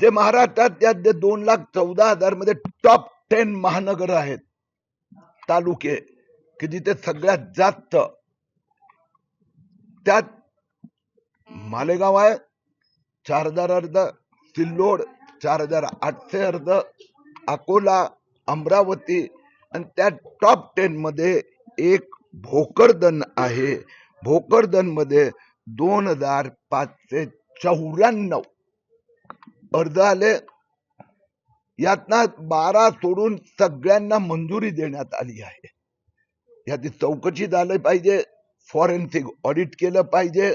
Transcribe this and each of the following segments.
जे महाराष्ट्रात त्या जे दोन लाख चौदा हजारमध्ये टॉप टेन महानगर आहेत. तालुके की जिथे सगळ्यात जास्त त्यात मालेगाव आहे चार हजार अर्ध सिल्लोड चार हजार आठशे अर्ध अकोला अमरावती आणि त्या टॉप टेन मध्ये एक भोकरदन आहे. भोकरदनमध्ये दोन हजार पाचशे चौऱ्याण्णव अर्ज आले यातना बारा सोडून सगळ्यांना मंजुरी देण्यात आली आहे. याची चौकशी झाली पाहिजे फॉरेन्सिक ऑडिट केलं पाहिजे.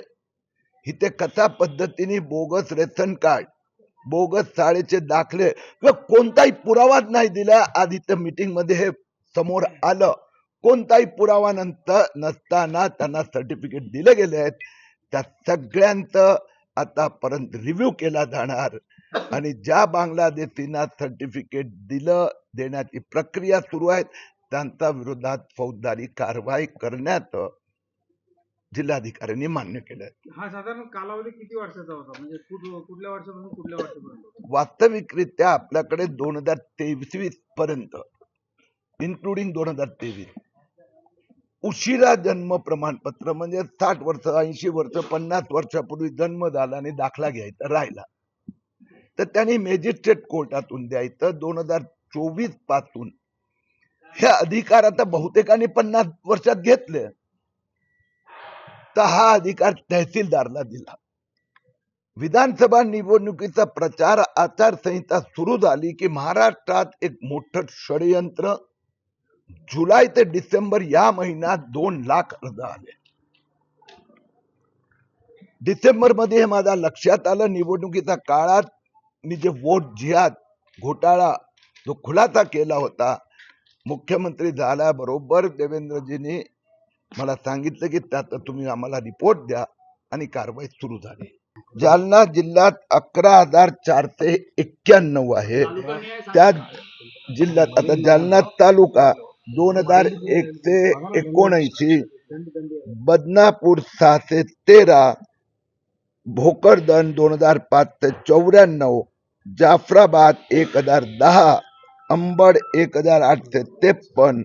इथे कसा पद्धतीने बोगस रेशन कार्ड बोगस शाळेचे दाखले किंवा कोणताही पुरावाच नाही दिला आदित्य मीटिंगमध्ये हे समोर आलं. कोणताही पुरावा नंतर नसताना त्यांना सर्टिफिकेट दिले गेले आहेत. त्या सगळ्यांचं आतापर्यंत रिव्ह्यू केला जाणार. आणि ज्या बांगलादेशींना सर्टिफिकेट दिलं देण्याची प्रक्रिया सुरू आहे त्यांच्या विरोधात फौजदारी कारवाई करण्यात जिल्हाधिकाऱ्यांनी मान्य केलं हा साधारण कालावधी किती वर्षाचा होता? म्हणजे कुठ- कुठल्या वर्षापासून कुठल्या वर्षापर्यंत? वास्तविकरित्या आपल्याकडे दोन हजार तेवीस पर्यंत इन्क्लुडिंग दोन हजार तेवीस. उशिरा जन्म प्रमाणपत्र म्हणजे साठ वर्ष ऐंशी वर्ष पन्नास वर्षापूर्वी जन्म झाला आणि दाखला घ्यायचा राहिला. तर त्यांनी मॅजिस्ट्रेट कोर्टातून द्यायचं दोन हजार चोवीसपासून. हे अधिकार आता बहुतेकांनी पन्नास वर्षात घेतले. तर हा अधिकार तहसीलदारला दिला. विधानसभा निवडणुकीचा प्रचार आचारसंहिता सुरू झाली की महाराष्ट्रात एक मोठं षडयंत्र जुलै ते डिसेंबर या महिन्यात दोन लाख अर्ज आले. डिसेंबरमध्ये हे माझ्या लक्षात आलं. निवडणुकीच्या काळात मी जे वोट जिहाद घोटाळा जो खुलासा केला होता मुख्यमंत्री झाल्याबरोबर देवेंद्रजींनी मला सांगितलं की त्यात तुम्ही आम्हाला रिपोर्ट द्या आणि कारवाई सुरू झाली. जालना जिल्ह्यात अकरा हजार चारशे एक्क्याण्णव आहे. त्या जिल्ह्यात आता जालना तालुका दोन हजार एकशे एकोणऐंशी बदनापूर सहाशे तेरा भोकरदन दोन हजार पाचशे चौऱ्याण्णव जाफराबाद एक हजार दहा अंबड एक हजार आठशे त्रेपन्न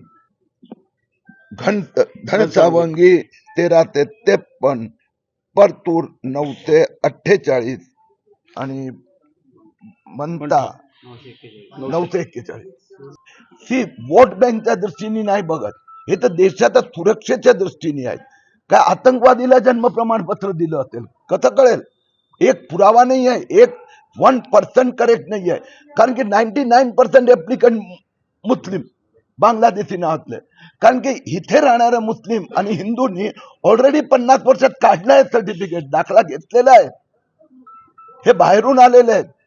घंट घनसावंगी तेरा ते त्रेपन्न परतूर नऊशे अठ्ठेचाळीस आणि मंता नऊशे एक्केचाळीस. ही वोट बँकच्या दृष्टीने नाही बघत. हे तर देशाच्या सुरक्षेच्या दृष्टीने आहेत काय आतंकवादीला जन्म प्रमाणपत्र दिलं असेल कसं कळेल? एक पुरावा नाही आहे एक वन पर्सेंट करेक्ट नाही आहे. कारण की नाईन्टी नाईन पर्सेंट एप्लिकंट मुस्लिम बांगलादेशी नावातले. कारण की इथे राहणाऱ्या मुस्लिम आणि हिंदूंनी ऑलरेडी पन्नास वर्षात काढलं आहे सर्टिफिकेट दाखला घेतलेला आहे. हे बाहेरून आलेले आहेत.